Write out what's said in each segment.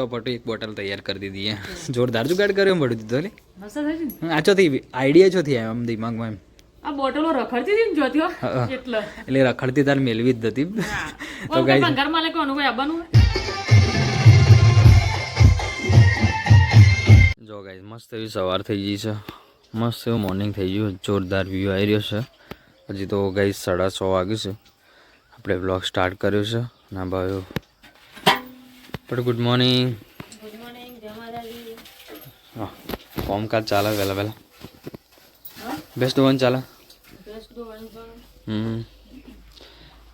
તો પટુ એક બોટલ તૈયાર કરી દીધી હે. જોરદાર જુગાડ કર્યો એમ પડ્યું દીધો લે. મસ્ત થઈ છે આ ચોથી આઈડિયા ચોથી થી આમ દિમાગમાં એમ. આ બોટલો રખડતી હતી ને એટલે. એટલે રખડતી તાર મેળવી જ હતી. તો ભંગાર માલે કોનું કોઈ આવવાનું જો ગાઈ મસ્ત એવી સવાર થઈ ગઈ છે. મસ્ત એવું મોર્નિંગ થઈ ગયું. જોરદાર વ્યૂ આવી રહ્યો છે. હજી તો ગાઈ સાડા છ વાગ્યું છે. આપણે બ્લોગ સ્ટાર્ટ કર્યો છે. ના ભાઈઓ પણ ગુડ મોર્નિંગ હા કોમકાજ ચાલે વહેલા વહેલા. બેસ્ટ વન ચાલે? હમ.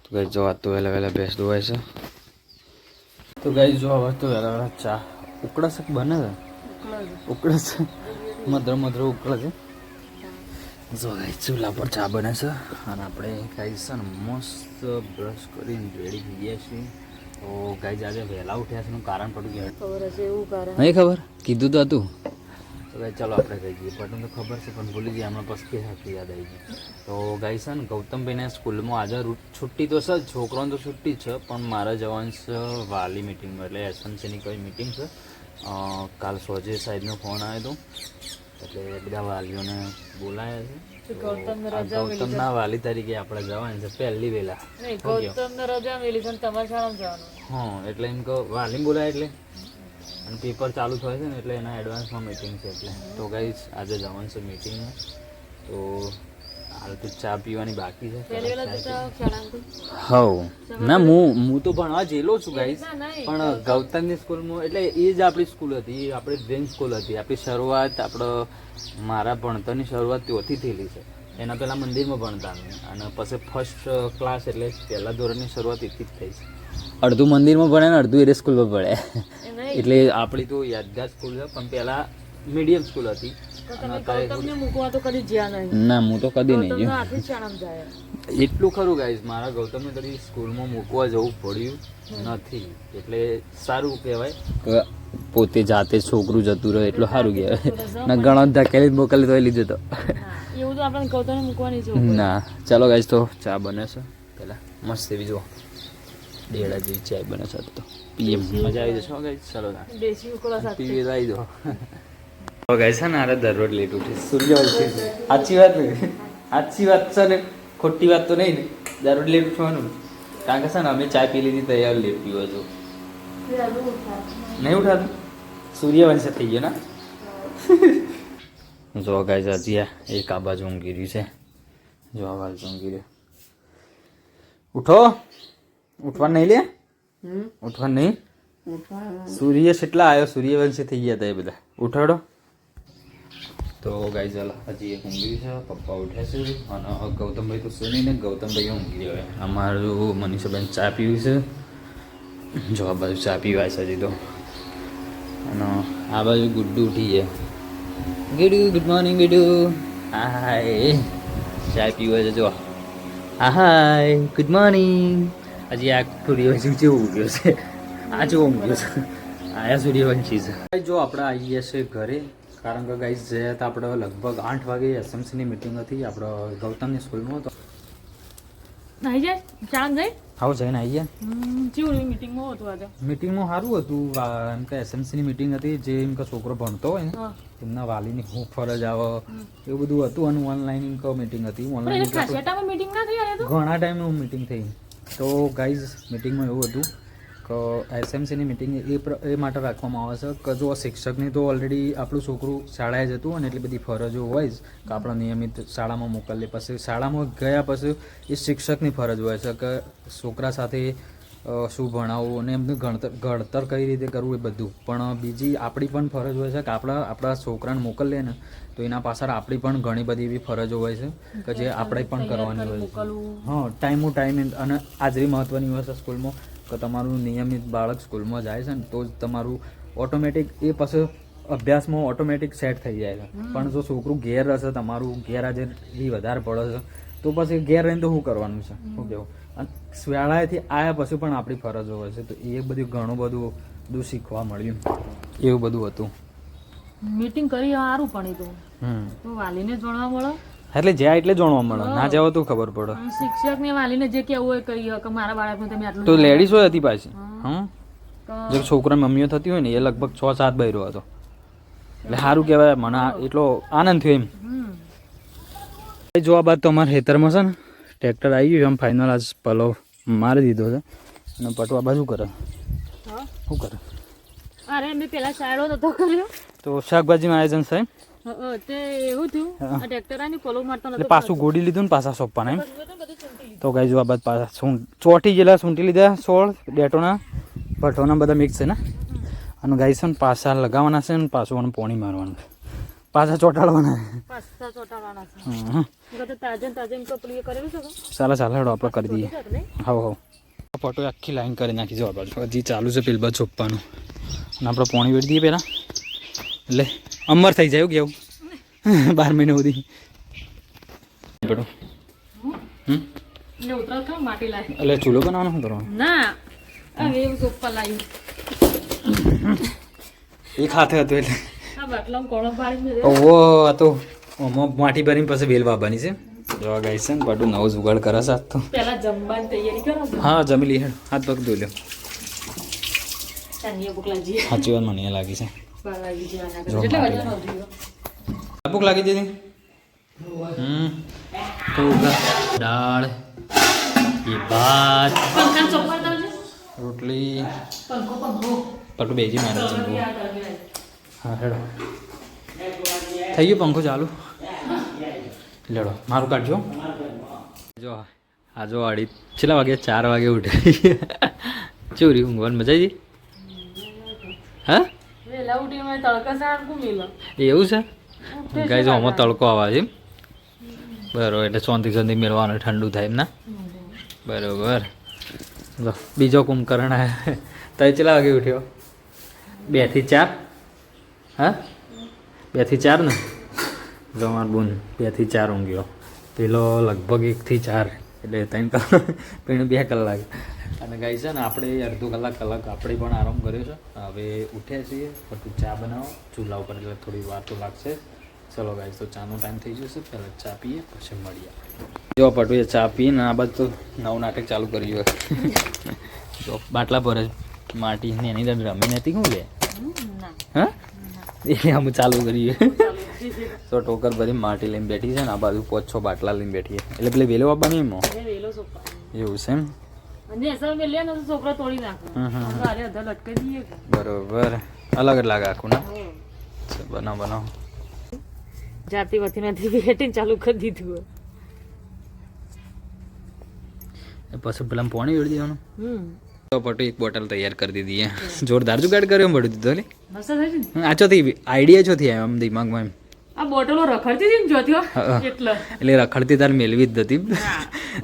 તો ગાઈ જો તો વહેલા વહેલા બેસ્ટ ધોવાય છે. તો ગાઈ જો હવે તો વહેલા વહેલા ચા ઉકળાશ બને છે? ઉકળે મધર મધર ઉકળે છે જો ગાઈ ચૂલા પર ચા બને છે. અને આપણે છે ને મસ્ત બ્રશ કરીને રેડી થઈ ગયા છીએ. તો ગાઈ આજે વહેલા ઉઠ્યા છે કારણ પડ્યું કે ખબર હશે એવું કારણ. નહીં ખબર? કીધું તો હતું. તો ભાઈ ચાલો આપણે કહી દઈએ પટન તો ખબર છે પણ ભૂલી ગયા હમણાં પછી કે હતી યાદ આવી ગઈ તો ગાઈ છે ને ગૌતમભાઈને સ્કૂલમાં આજે રૂટ છુટ્ટી તો છે છોકરાઓને તો છુટ્ટી જ છે પણ મારે જવાનું છે વાલી મિટિંગમાં એટલે એસએમસીની કોઈ મિટિંગ છે. કાલ સોજે સાહેબનો ફોન આવ્યો હતો એટલે બધા વાલીઓને બોલાયા છે. તો ના વાલી તરીકે આપણે જવાનું છે પહેલી વેલા. ગૌતમ ને રજા મેલી છે તમારે શાળામાં જવાનું. હા એટલે એમ કહો વાલી બોલાય એટલે. અને પેપર ચાલુ થાય છે ને એટલે એના એડવાન્સમાં મીટિંગ છે એટલે. તો કઈ આજે જવાનું છે મીટિંગમાં તો હાલ તો ચા પીવાની બાકી છે. હવ ના હું હું તો ભણવા જેલો છું ગાઈસ પણ ગૌતમની સ્કૂલમાં એટલે એ જ આપણી સ્કૂલ હતી એ આપણી ડ્રીમ સ્કૂલ હતી. આપણી શરૂઆત આપણો મારા ભણતરની શરૂઆત ત્યાંથી થયેલી છે. એના પહેલાં મંદિરમાં ભણતા અમે. અને પછી ફર્સ્ટ ક્લાસ એટલે પહેલા ધોરણની શરૂઆત એથી જ થઈ છે. અડધું મંદિરમાં ભણે ને અડધું એ સ્કૂલમાં ભણે. એટલે આપણી તો યાદગાર સ્કૂલ છે પણ પહેલાં મીડિયમ સ્કૂલ હતી. કદી નહીં. ના હું તો કદી નહીં ગયો. આથી જ શાળામાં જાય. એટલું ખરું ગાઈઝ મારા ગૌતમને કદી સ્કૂલમાં મૂકવા જવું પડ્યું નથી. એટલે સારું કહેવાય. પોતે જાતે છોકરું જતું રહે એટલું સારું કહેવાય. ના ઘણો ધકેલી જ મોકલી તો લીધું તો. એવું તો આપણે ગૌતમને મૂકવાની જવું ના ચાલો ગાઈઝ તો ચા બને છે. પેલા મસ્ત એવી જુઓ. ડેડા જેવી ચા બને છે તો. પીએ. મજા આવી જશે ગાઈઝ ચાલો. ના પીવી આવી દો. તો છે ને આરે દરરોજ લેટ ઉઠી સૂર્ય છે. સાચી વાત ને? સાચી વાત છે ને? ખોટી વાત તો નહીં ને. દરરોજ લેટ ઉઠવાનું. કારણ કે છે ને અમે ચા પી લીધી તૈયાર લેટ પીવો છો નહીં ઉઠાતું? સૂર્યવંશ થઈ ગયો ના? જો ગાઈઝ હજી આ એક આ બાજુ ઊંઘી રહ્યું છે. જો આ બાજુ ઊંઘી રહ્યો. ઉઠો. ઉઠવાનું નહીં લે? હમ. ઉઠવાનું નહીં? સૂર્ય કેટલા આવ્યો સૂર્યવંશી થઈ ગયા હતા એ બધા. ઉઠાડો. તો ગાઈ ચાલ હજી એક ઊંઘી છે, પપ્પા ઉઠ્યા છે અને ગૌતમભાઈ તો સુની ને ગૌતમભાઈ ઊંઘી ગયો અમારું મનીષાબેન ચા પીવી છે. જો આ બાજુ ચા પીવાય છે હજી તો. અને આ બાજુ ગુડ્ડુ ઉઠી છે. ગીડુ ગુડ મોર્નિંગ ગીડુ હાય ચા પીવા છે, જો. Hi good morning. હજી આ સૂર્યવંશી જેવું ઉગ્યો છે. આ જેવો ઊંઘ્યો છે. આયા સૂર્યવંશી છે. જો, આપણે આવી ગયા છે ઘરે. કારણ કે ગાઈઝ જે હતા આપણે લગભગ આઠ વાગે એસએમસીની મિટિંગ હતી આપણે ગૌતમની સ્કૂલમાં તો આવી જાય? ચાંદ ગઈ આવો જઈને આવી જાય. કેવું મીટિંગમાં હતું આજે? મિટિંગમાં સારું હતું એમ કે એસએમસીની મિટિંગ હતી જે એમ કે છોકરો ભણતો હોય ને એમના વાલીની હું ફરજ આવે એવું બધું હતું અને ઓનલાઈન એમ કે મિટિંગ હતી ઓનલાઈન એટલે મીટિંગ ના થઈ તો? ઘણા ટાઈમ મિટિંગ થઈ. તો ગાઈઝ મિટિંગમાં એવું હતું કે એસએમસીની મિટિંગ એ એ માટે રાખવામાં આવે છે કે જો શિક્ષકની તો ઓલરેડી આપણું છોકરું શાળાએ જતું હોય ને એટલી બધી ફરજો હોય જ કે આપણે નિયમિત શાળામાં મોકલીએ પછી શાળામાં ગયા પછી એ શિક્ષકની ફરજ હોય છે કે છોકરા સાથે શું ભણાવવું અને એમનું ગણતર ઘડતર કઈ રીતે કરવું એ બધું. પણ બીજી આપણી પણ ફરજ હોય છે કે આપણા આપણા છોકરાને મોકલીએ ને તો એના પાછળ આપણી પણ ઘણી બધી એવી ફરજો હોય છે કે જે આપણે પણ કરવાની હોય છે. હા ટાઈમ ટુ ટાઈમ અને હાજરી મહત્વની હોય છે સ્કૂલમાં કે તમારું નિયમિત બાળક સ્કૂલમાં જાય છે ને તો જ તમારું ઓટોમેટિક એ પછી અભ્યાસમાં ઓટોમેટિક સેટ થઈ જાય છે. પણ જો છોકરું ઘેર હશે તમારું ગેરહાજરી વધારે પડે છે તો પછી ઘેર રહીને તો શું કરવાનું છે? શું કહેવું અને શાળાએથી આવ્યા પછી પણ આપણી ફરજો હોય છે તો એ બધું ઘણું બધું બધું શીખવા મળ્યું. એવું બધું હતું. મીટિંગ કરી સારું પણ એ તો. વાલીને જોડવા મળે એટલે જ્યાં એટલે જાણવા મળે. ના જાવ તો ખબર પડે. શિક્ષક ને વાલીને જે કેવું હોય કહી કે મારા બાળકને તમે આટલું તો લેડીઝ હોય હતી પાછી. હમ? જે છોકરા મમ્મીઓ થતી હોય ને એ લગભગ છ સાત બહેરો હતો. એટલે સારું કહેવાય મને એટલો આનંદ થયો એમ. એ જોવા બાદ તો અમારા ખેતરમાં છે ને ટ્રેક્ટર આવી ગયું એમ ફાઇનલ આજ પલો મારી દીધો છે. અને પટવા બાજુ કરે. શું કરે? અરે મેં પેલા સારો નતો કર્યો. તો શાકભાજીનું આયોજન છે આ પાછું ગોડી લીધું ને પાછા સોંપવાના એમ. તો કઈ જોવા બાદ પાછા ચોટી ગયેલા સૂંટી લીધા સોળ ડેટોના ભઠોના બધા મિક્સ છે ને? અને ગાઈ છે ને પાછા લગાવવાના છે ને પાછું અને પોણી મારવાનું પાછા ચોટાડવાના? ચાલો ચાલો હેડો આપણે કરી દઈએ. હા હા ફોટો આખી લાઈન કરી નાખી જવા બાજુ. હજી ચાલુ છે પેલ ચોપ્પાનું અને આપણે પોણી વેડી દઈએ પહેલાં. એટલે અમર થઈ જાય કેવું બાર મહિના સુધી. એટલે ચૂલો બનાવવાનો શું કરવાનો? એક હાથે એવું એ ખાતે હતું એટલે. ઓહો આ તો આમાં માટી ભરીને પછી વેલ વાવવાની છે. જોવા ગાઈ છે ને પાટું નવો જુગાડ કરે છે આજ તો. પેલા જમવાની તૈયારી કરો હા જમી લઈએ. હાથ પગ ધોઈ લ્યો. સાચી વાત મને એ લાગી છે. ભૂખ લાગી દીધી હમ. દાળ, એ ભાત, રોટલી. પટુ બેજી મારે. હા, હેડો. થઈ ગયું પંખો ચાલુ? લેડો, મારું કાઢજો. જો, આ જો છેલ્લા વાગે? ચાર વાગે ઉઠે. ચોરી ઊંઘવાની મજા આવી હા? એવું છે? ગાઈ જો આમાં તડકો આવે છે? બરોબર એટલે ચોંધી ચોંધી મેળવાનું ઠંડુ થાય એમ ના? બરોબર. બીજો કુંભકર્ણ આવ્યો તો કેટલા વાગે ઉઠ્યો? બેથી ચાર? હા? બેથી ચાર ને? જમાર માર બુન બેથી ચાર ઊંઘ્યો. પેલો લગભગ એક થી ચાર એટલે ત્રણ કલાક પેલું બે કલાક. અને ગાઈ છે ને આપણે અડધો કલાક કલાક આપણે પણ આરામ કર્યો છે. હવે ઉઠ્યા છીએ પછી ચા બનાવો. ચૂલા ઉપર એટલે થોડી વાર તો લાગશે. ચલો ગાઈ તો ચાનો ટાઈમ થઈ જશે. પહેલાં ચા પીએ પછી મળીએ જો પટુએ ચા પીને આ બાજુ તો નવું નાટક ચાલુ કર્યું હોય. જો બાટલા પર માટી ને એની અંદર રમી નથી શું લે? હા? એ આમ ચાલુ કરીએ તો ટોકર ભરી માટી લઈને બેઠી છે ને આ બાજુ પાંચ છ બાટલા લઈને બેઠી છે. એટલે પેલી વેલો આપવાની એમ એવું છે એમ? બરોબર. અલગ જ લાગે આખું ના? બનાવ બનાવ. જાતી વતી નથી બેટીને ચાલુ કરી દીધું પછી પેલા પોણી વેળી દેવાનું? હમ. તો પટુ એક બોટલ તૈયાર કરી દીધી છે જોરદાર જુગાડ કર્યો એમ પડ્યું દીધો લે. આ ચોથી આઈડિયા ચોથી આવ્યો આમ દિમાગમાં એમ? આ બોટલો રખડતી હતી ને જોતી એટલે. રખડતી તાર મેળવી જ હતી.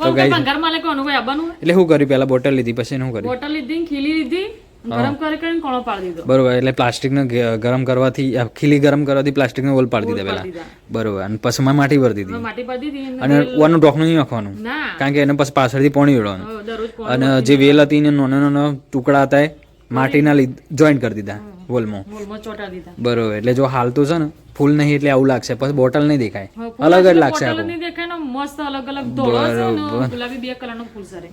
તો ભંગાર માલે કોનું કોઈ આવવાનું એટલે શું કર્યું? પહેલા બોટલ લીધી પછી શું કર્યું? બોટલ લીધી ખીલી લીધી ગરમ કરી કરીને કોણો પાડી દીધો. બરોબર એટલે પ્લાસ્ટિકને ગરમ કરવાથી ખીલી ગરમ કરવાથી પ્લાસ્ટિકને ઓલ પાડી દીધા પેલા બરોબર અને પછી માં માટી ભરી દીધી. માટી ભરી દીધી અને વાનું ઢોકણું નહીં નાખવાનું. કારણ કે એને પછી પાછળથી પોણી કોણ અને જે વેલ હતી ને નાના નાના ટુકડા હતા એ માટીના જોઈન્ટ કરી દીધા વોલમાં. બરોબર એટલે જો હાલતું છે ને ફૂલ નહીં એટલે આવું લાગશે. પછી બોટલ નહીં દેખાય. અલગ જ લાગશે આખું. નહીં દેખાય ને મસ્ત અલગ અલગ ધોળો છે ગુલાબી બે કલરનો ફૂલ સરે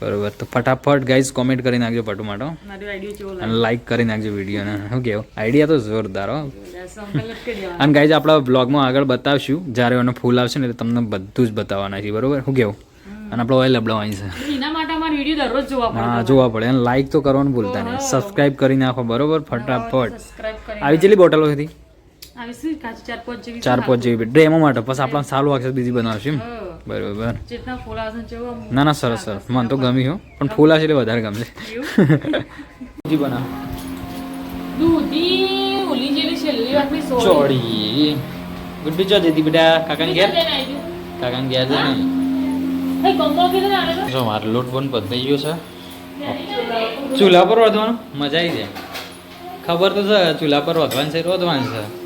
બરોબર. તો ફટાફટ ગાઈઝ કોમેન્ટ કરી નાખજો પટુ માટો મારો આઈડિયો ચેવો અને લાઈક કરી નાખજો વિડીયોને. શું કેવો? આઈડિયા તો જોરદાર હો. અને ગાઈઝ આપણા બ્લોગમાં આગળ બતાવશું. જ્યારે એનો ફૂલ આવશે ને એટલે તમને બધું જ બતાવવાના છે બરોબર? શું કેવું? અને આપણો ઓઇલ લબડાવવાની છે એના માટે અમારે વીડિયો દરરોજ જોવા પડે હા જોવા પડે. અને લાઈક તો કરવાનું ભૂલતા નહીં. સબસ્ક્રાઇબ કરી નાખો બરોબર? ફટાફટ. આવી કેટલી બોટલો હતી? ચાર પાંચ જેવી ચાર એમાં ડ્રેમો માટે પછી આપણને સારું વાગશે બીજી બનાવશું એમ. બરોબર. ને ના સરસ સરસ. મને તો ગમી હો. પણ ફૂલ છે એટલે વધારે ગમશે બીજી સોળી. ચોડી ગુડ્ડી ચો દીધી બેટા? આવી ગયું. ઘેર? છે ને એ ગમો કીધું ને આને તો. જો મારો લોટ પણ બદલાઈ ગયો છે. ચૂલા પર વધવાનું? મજા આવી જાય. ખબર તો છે ચૂલા પર વધવાનું છે રોધવાનું છે.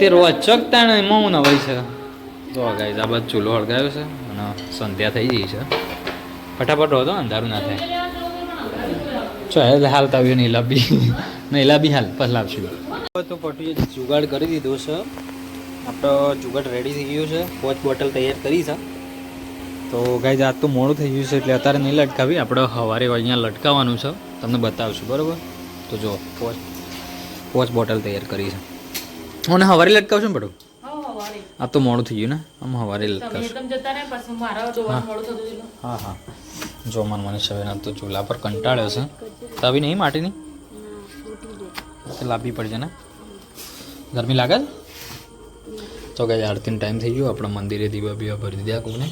તે રોજ ચકતા ને એમાં હું નવાઈ છે. તો ગાઈઝ આ બાજુ ચૂલો અળગાયો છે અને સંધ્યા થઈ ગઈ છે. ફટાફટ રોધો અંધારું ના થાય. ચો એટલે હાલ તાવ્યો નહીં, લાબી. નહીં, લાબી હાલ પછી લાવશું તો પટુએ જુગાડ કરી દીધો છે આપણો જુગાડ રેડી થઈ ગયો છે. પોચ બોટલ તૈયાર કરી છે. તો ગાઈઝ આજ તો મોડું થઈ ગયું છે, એટલે અત્યારે નહીં લટકાવી. આપણે સવારે અહીંયા લટકાવવાનું છે. તમને બતાવશું, બરાબર? તો જો, પોચ પોચ બોટલ તૈયાર કરી છે. હું હવારે લટકાવશું ને પડું? આ તો મોડું થઈ ગયું ને? આમ હવારે લટકાવશું. હા હા. જો મન મને શવેના તો ચૂલા પર કંટાળ્યો છે. તવી નહીં માટીની? લાંબી પડશે ને? ગરમી લાગે છે? તો કઈ આરતીનો ટાઈમ થઈ ગયો આપણા મંદિરે દીવા બીવા ભરી દીધા કોને?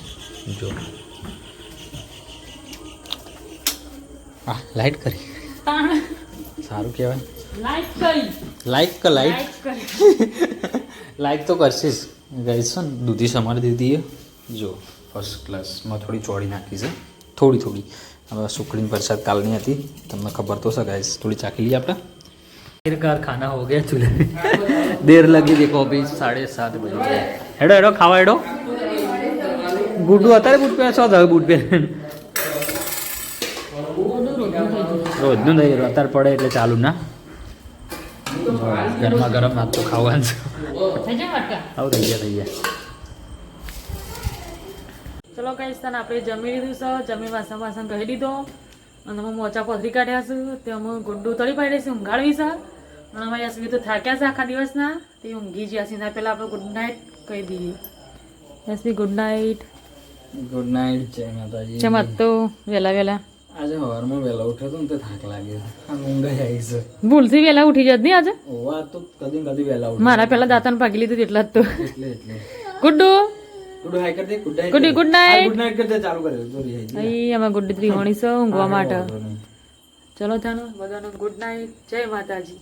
જો. હા લાઈટ કરી. સારું કહેવાય. લાઈક કરી. લાઈક ક લાઈક લાઈક તો કરશે જ ગાઈસ છે ને દૂધી સમારી દીધી જો ફર્સ્ટ ક્લાસમાં થોડી ચોળી નાખી છે. થોડી થોડી. હવે સુખડીની પરસાદ કાલની હતી. તમને ખબર તો છે ગાઈસ. થોડી ચાખી લઈએ આપણે. દેરકાર ખાના હો ગયા ચૂલે. દેર લગી દેખો અભી સાડે સાત બજે. હેડો હેડો ખાવા હેડો. ગુડુ અત્યારે બૂટ પહેર છો હવે બૂટ પહેર. રોજનું નહીં અત્યારે પડે એટલે ચાલુ ના. ગરમા ગરમ આ તો ખાવાનું છે. આવું થઈ ગયા થઈ ગયા ચલો કઈ સ્થાન આપણે જમી લીધું છે. જમી વાસણ વાસણ કહી દીધો અને અમે મોચા પથરી કાઢ્યા છે. તે અમે ગુંડું તળી પાડી છે ઊંઘાડવી છે. અને અમારી યાસમી તો થાક્યા છે આખા દિવસના. તે ઊંઘી જ્યાં સીધા પહેલાં આપણે ગુડ નાઇટ કહી દઈએ. યાસમી ગુડ નાઇટ. ગુડ નાઇટ જય માતાજી. જય તો વહેલા વહેલા. આજે સવારમાં વહેલા ઉઠ્યો તો ને તે થાક લાગ્યો. આમ ઊંઘ આવી છે. ભૂલથી વહેલા ઉઠી જત નહીં આજે? ઓવા તો કદી કદી વહેલા ઉઠ. મારા પહેલા દાંતણ ભાગી લીધું એટલા જ તો. એટલે એટલે. ગુડ્ડુ? ગુડ હાઈ કરી દે ગુડ નાઇટ ગુડી ગુડ નાઇટ ગુડ ચાલુ કરે જો રી અહીં અમે ગુડ ત્રિવાણી છે ઊંઘવા માટે. ચલો ચાલો બધાને ગુડ નાઇટ જય માતાજી.